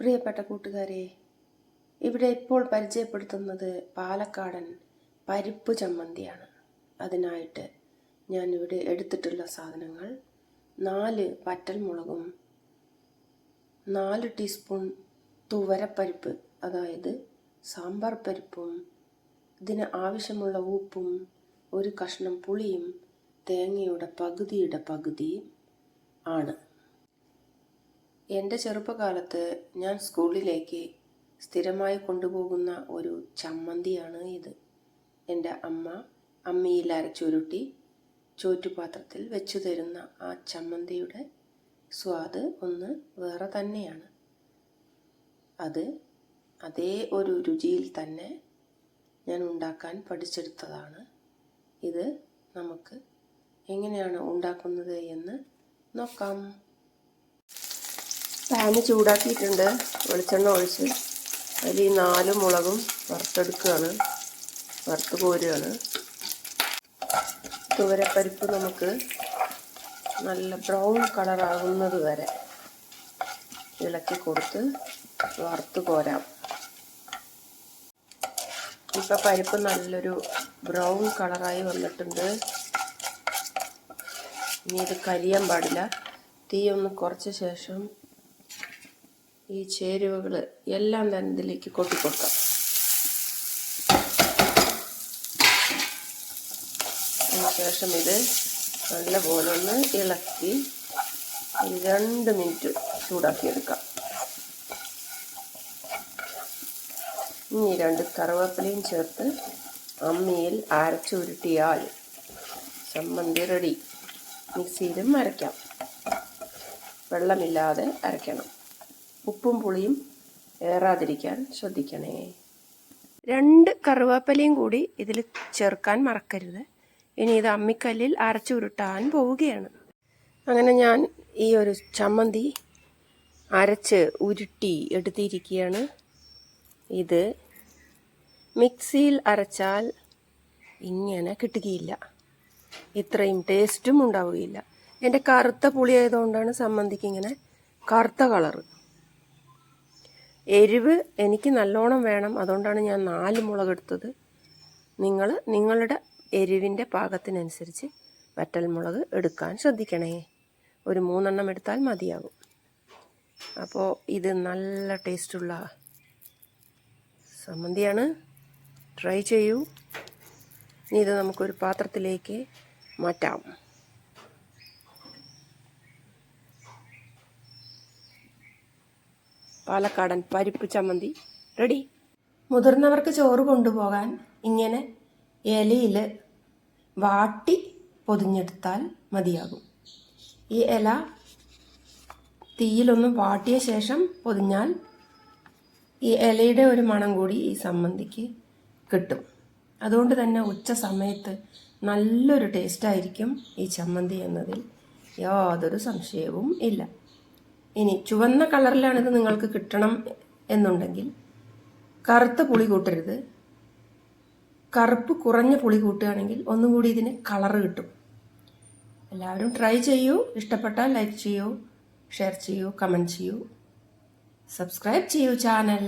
പ്രിയപ്പെട്ട കൂട്ടുകാരെ ഇവിടെ ഇപ്പോൾ പരിചയപ്പെടുത്തുന്നത് പാലക്കാടൻ പരിപ്പ് ചമ്മന്തിയാണ്. അതിനായിട്ട് ഞാൻ ഇവിടെ എടുത്തിട്ടുള്ള സാധനങ്ങൾ നാല് വറ്റൽമുളകും നാല് ടീസ്പൂൺ തുവരപ്പരിപ്പ് അതായത് സാമ്പാർ പരിപ്പും ഇതിന് ആവശ്യമുള്ള ഉപ്പും ഒരു കഷ്ണം പുളിയും തേങ്ങയുടെ പകുതിയുടെ പകുതിയും ആണ്. എന്റെ ചെറുപ്പകാലത്ത് ഞാൻ സ്കൂളിലേക്ക് സ്ഥിരമായി കൊണ്ടുപോകുന്ന ഒരു ചമ്മന്തിയാണ് ഇത്. എന്റെ അമ്മ അമ്മിയിൽ അരച്ചുരുട്ടി ചോറ്റുപാത്രത്തിൽ വെച്ചു തരുന്ന ആ ചമ്മന്തിയുടെ സ്വാദ് ഒന്ന് വേറെ തന്നെയാണ്. അത് അതേ ഒരു രുചിയിൽ തന്നെ ഞാൻ ഉണ്ടാക്കാൻ പഠിച്ചെടുത്തതാണ്. ഇത് നമുക്ക് എങ്ങനെയാണ് ഉണ്ടാക്കുന്നത് എന്ന് നോക്കാം. പാന് ചൂടാക്കിയിട്ടുണ്ട്. വെളിച്ചെണ്ണ ഒഴിച്ച് അതിൽ ഈ നാല് മുളകും വറുത്തെടുക്കുകയാണ്. വറുത്ത് കോരുകയാണ്. തുവരപ്പരിപ്പ് നമുക്ക് നല്ല ബ്രൗൺ കളറാകുന്നത് വരെ ഇളക്കി കൊടുത്ത് വറുത്ത് കോരാം. ഇപ്പം പരിപ്പ് നല്ലൊരു ബ്രൗൺ കളറായി വന്നിട്ടുണ്ട്. ഇനി ഇത് കരിയാൻ പാടില്ല. തീ ഒന്ന് കുറച്ച ശേഷം ഈ ചേരുവകൾ എല്ലാം തന്നെ ഇതിലേക്ക് കൊട്ടിക്കൊടുക്കാം അതിനുശേഷം ഇത് നല്ലപോലെ ഒന്ന് ഇളക്കി ഒരു രണ്ട് മിനിറ്റ് ചൂടാക്കിയെടുക്കാം. ഇനി രണ്ട് കറുവേപ്പിലയും ചേർത്ത് അമ്മിയിൽ അരച്ചുരുട്ടിയാൽ ചമ്മന്തി റെഡി. മിക്സിയിലും അരയ്ക്കാം. വെള്ളമില്ലാതെ അരയ്ക്കണം. ഉപ്പും പുളിയും ഏറാതിരിക്കാൻ ശ്രദ്ധിക്കണേ. രണ്ട് കറുവാപ്പലയും കൂടി ഇതിൽ ചേർക്കാൻ മറക്കരുത്. ഇനി ഇത് അമ്മിക്കല്ലിൽ അരച്ചു ഉരുട്ടാൻ പോവുകയാണ്. അങ്ങനെ ഞാൻ ഈ ഒരു ചമ്മന്തി അരച്ച് ഉരുട്ടി എടുത്തിരിക്കുകയാണ്. ഇത് മിക്സിയിൽ അരച്ചാൽ ഇങ്ങനെ കിട്ടുകയില്ല. ഇത്രയും ടേസ്റ്റും ഉണ്ടാവുകയില്ല. എന്റെ കറുത്ത പുളി ആയതുകൊണ്ടാണ് സമ്മന്തിക്ക് ഇങ്ങനെ കറുത്ത കളറ്. എരിവ് എനിക്ക് നല്ലോണം വേണം. അതുകൊണ്ടാണ് ഞാൻ നാല് മുളക് എടുത്തത്. നിങ്ങൾ നിങ്ങളുടെ എരിവിന്റെ പാകത്തിനനുസരിച്ച് വറ്റൽമുളക് എടുക്കാൻ ശ്രദ്ധിക്കണേ. ഒരു മൂന്നെണ്ണം എടുത്താൽ മതിയാകും. അപ്പോൾ ഇത് നല്ല ടേസ്റ്റുള്ള സമ്മന്തിയാണ് ട്രൈ ചെയ്യൂ. ഇനി ഇത് നമുക്കൊരു പാത്രത്തിലേക്ക് മാറ്റാം. പാലക്കാടൻ പരിപ്പ് ചമ്മന്തി. റെഡി. മുതിർന്നവർക്ക് ചോറ് കൊണ്ടുപോകാൻ ഇങ്ങനെ ഇലയിൽ വാട്ടി പൊതിഞ്ഞെടുത്താൽ മതിയാകും. ഈ ഇല തീയിലൊന്ന് വാട്ടിയ ശേഷം പൊതിഞ്ഞാൽ ഈ ഇലയുടെ ഒരു മണം കൂടി ഈ സമ്മന്തിക്ക് കിട്ടും. അതുകൊണ്ട് തന്നെ ഉച്ച സമയത്ത് നല്ലൊരു ടേസ്റ്റായിരിക്കും ഈ ചമ്മന്തി എന്നതിൽ യാതൊരു സംശയവും ഇല്ല. ഇനി ചുവന്ന കളറിലാണിത് നിങ്ങൾക്ക് കിട്ടണം എന്നുണ്ടെങ്കിൽ കറുത്ത പുളി കൂട്ടരുത്. കറുപ്പ് കുറഞ്ഞ പുളി കൂട്ടുകയാണെങ്കിൽ ഒന്നുകൂടി ഇതിന് കളർ കിട്ടും. എല്ലാവരും ട്രൈ ചെയ്യൂ. ഇഷ്ടപ്പെട്ടാൽ ലൈക്ക് ചെയ്യൂ ഷെയർ ചെയ്യൂ കമന്റ് ചെയ്യൂ. സബ്സ്ക്രൈബ് ചെയ്യൂ ചാനൽ.